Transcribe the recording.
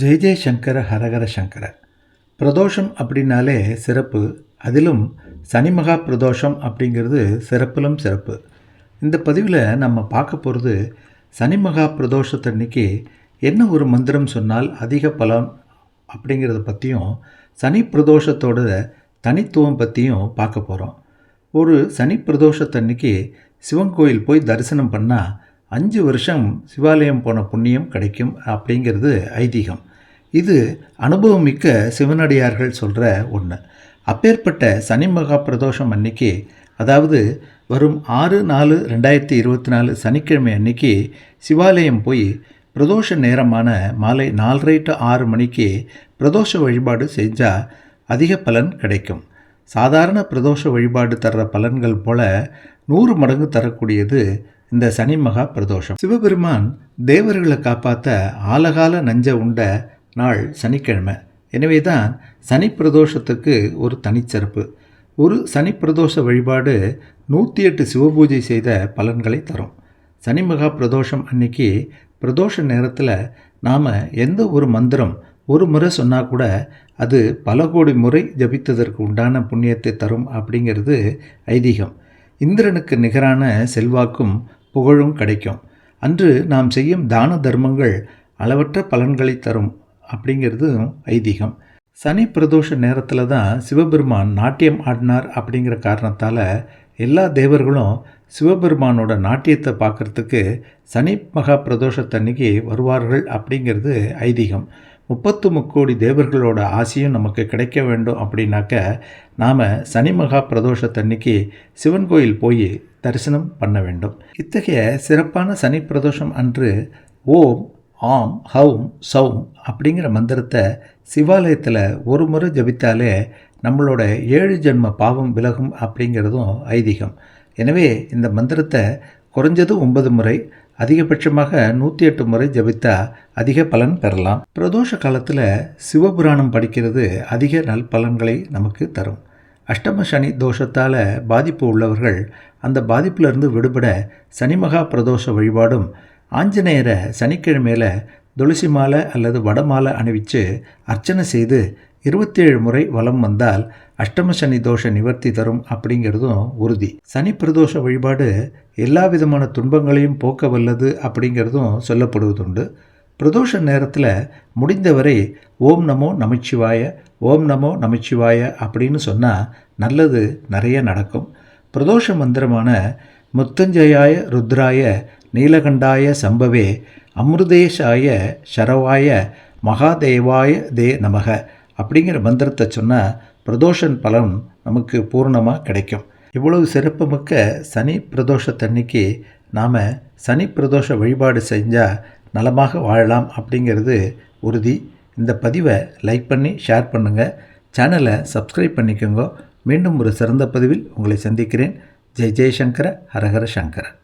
ஜெய் ஜெய்சங்கர ஹரஹர சங்கர. பிரதோஷம் அப்படின்னாலே சிறப்பு. அதிலும் சனி மகா பிரதோஷம் அப்படிங்கிறது சிறப்பிலும் சிறப்பு. இந்த பதிவில் நம்ம பார்க்க போகிறது சனி மகா பிரதோஷத்தன்னைக்கு என்ன ஒரு மந்திரம் சொன்னால் அதிக பலன் அப்படிங்கிறத பற்றியும் சனி பிரதோஷத்தோட தனித்துவம் பற்றியும் பார்க்க போகிறோம் ஒரு சனி பிரதோஷத்தன்னைக்கு சிவன் கோயில் போய் தரிசனம் பண்ணால் அஞ்சு வருஷம் சிவாலயம் போன புண்ணியம் கிடைக்கும் அப்படிங்கிறது ஐதீகம். இது அனுபவம் மிக்க சிவனடியார்கள் சொல்கிற ஒன்று அப்பேற்பட்ட சனி மகா பிரதோஷம் அன்னைக்கு அதாவது வரும் ஆறு நாலு ரெண்டாயிரத்தி இருபத்தி நாலு சனிக்கிழமை அன்னைக்கு சிவாலயம் போய் பிரதோஷ நேரமான மாலை நாலரை டு ஆறு மணிக்கு பிரதோஷ வழிபாடு செஞ்சால் அதிக பலன் கிடைக்கும். சாதாரண பிரதோஷ வழிபாடு தர்ற பலன்கள் போல நூறு மடங்கு தரக்கூடியது இந்த சனி மகா பிரதோஷம். சிவபெருமான் தேவர்களை காப்பாற்ற ஆலகால நஞ்ச உண்ட நாள் சனிக்கிழமை. எனவே தான் சனி பிரதோஷத்துக்கு ஒரு தனிச்சிறப்பு. ஒரு சனி பிரதோஷ வழிபாடு நூற்றி எட்டு சிவபூஜை செய்த பலன்களை தரும். சனி மகா பிரதோஷம் அன்னைக்கு பிரதோஷ நேரத்தில் நாம் எந்த ஒரு மந்திரம் ஒரு முறை சொன்னால் கூட அது பல கோடி முறை ஜபித்ததற்கு உண்டான புண்ணியத்தை தரும் அப்படிங்கிறது ஐதீகம். இந்திரனுக்கு நிகரான செல்வாக்கும் புகழும் கிடைக்கும். அன்று நாம் செய்யும் தான தர்மங்கள் அளவற்ற பலன்களை தரும். அப்படிங்கிறதும் ஐதீகம். சனி பிரதோஷ நேரத்தில் தான் சிவபெருமான் நாட்டியம் ஆடினார் அப்படிங்கிற காரணத்தால் எல்லா தேவர்களும் சிவபெருமானோட நாட்டியத்தை பார்க்குறதுக்கு சனி மகா பிரதோஷத்தன்னைக்கு வருவார்கள் அப்படிங்கிறது ஐதீகம். முப்பத்து முக்கோடி தேவர்களோட ஆசையும் நமக்கு கிடைக்க வேண்டும் அப்படின்னாக்க நாம் சனி மகா பிரதோஷத்தன்னைக்கு சிவன் கோயில் போய் தரிசனம் பண்ண வேண்டும். இத்தகைய சிறப்பான சனி பிரதோஷம் அன்று ஓம் ஆம் ஹவும் சவும் அப்படிங்கிற மந்திரத்தை சிவாலயத்தில் ஒரு முறை ஜபித்தாலே நம்மளோட ஏழு ஜென்ம பாவம் விலகும் அப்படிங்கிறதும் ஐதீகம். எனவே இந்த மந்திரத்தை குறைஞ்சது ஒன்பது முறை அதிகபட்சமாக நூற்றி எட்டு முறை ஜபித்தா அதிக பலன் பெறலாம். பிரதோஷ காலத்தில் சிவபுராணம் படிக்கிறது அதிக நல் பலன்களை நமக்கு தரும். அஷ்டம சனி தோஷத்தால் பாதிப்பு உள்ளவர்கள் அந்த பாதிப்பிலிருந்து விடுபட சனி மகா பிரதோஷ வழிபாடும் ஆஞ்சநேயரை சனிக்கிழமையில் துளசி மாலை அல்லது வடமாலை அணிவித்து அர்ச்சனை செய்து இருபத்தேழு முறை வலம் வந்தால் அஷ்டம சனி தோஷ நிவர்த்தி தரும் அப்படிங்கிறதும் உறுதி. சனி பிரதோஷ வழிபாடு எல்லா விதமான துன்பங்களையும் போக்க வல்லது அப்படிங்கிறதும் சொல்லப்படுவதுண்டு. பிரதோஷ நேரத்தில் முடிந்தவரை ஓம் நமோ நமச்சிவாய ஓம் நமோ நமச்சிவாய அப்படின்னு சொன்னால் நல்லது நிறைய நடக்கும். பிரதோஷ மந்திரமான முத்தஞ்சயாய ருத்ராய நீலகண்டாய சம்பவே அமிர்தேஷாய சரவாய மகாதேவாய தே நமக அப்படிங்கிற மந்திரத்தை சொன்னால் பிரதோஷன் பலன் நமக்கு பூர்ணமாக கிடைக்கும். இவ்வளவு சிறப்புமிக்க சனி பிரதோஷத்தன்னைக்கு நாம் சனி பிரதோஷ வழிபாடு செஞ்சால் நலமாக வாழலாம் அப்படிங்கிறது உறுதி. இந்த பதிவை லைக் பண்ணி ஷேர் பண்ணுங்கள் சேனலை சப்ஸ்கிரைப் பண்ணிக்கோங்க. மீண்டும் ஒரு சிறந்த பதிவில் உங்களை சந்திக்கிறேன். ஜெய் ஜெய்சங்கர ஹரஹர சங்கரன்